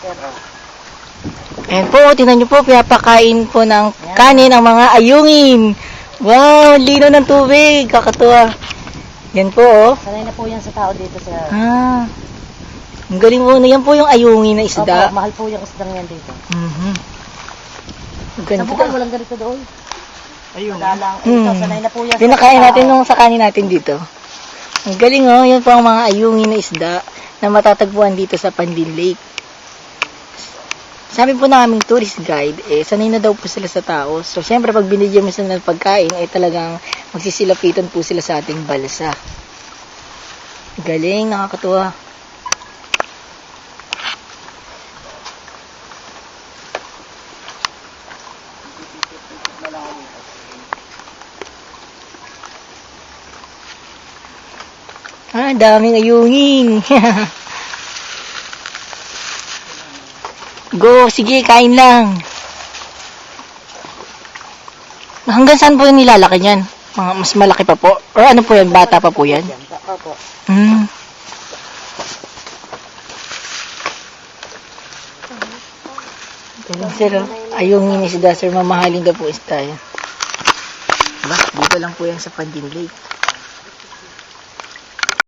sir. Oh. Ayan po, tingnan nyo po, pinapakain po ng kanin ang mga ayungin. Wow, lino ng tubig. Kakatuwa. Yan po, oh. Sanay na po yan sa tao dito, sir. Ah. Ang galing po. Yan po yung ayungin na isda. Opo, mahal po yung isdang yan dito. Mhm. Ang Sa bukal, walang ganito doon. Ayun. Madalang. Hmm. Ito, sanay na po yan. sa Pinakain tao. natin nung sa kanin natin dito. Ang galing oh, yan po ang mga ayungin na isda na matatagpuan dito sa Pandin Lake. Sabi po ng aming tourist guide, eh, sanay na daw po sila sa tao. So, syempre, pag binigyan mo sila ng pagkain, eh, talagang magsisilapitan po sila sa ating balsa. Galing, nakakatuwa. Ah, daming ayungin. Go, sige, kain lang. Hanggang saan po yung nilalaki niyan? Mga mas malaki pa po? Or ano po yan? Bata pa po yan? Hmm. Galing sir, oh. ayungin ni si Dasser, mamahalin daw po isda yan. Diba? Dito lang po yan sa Pandin Lake.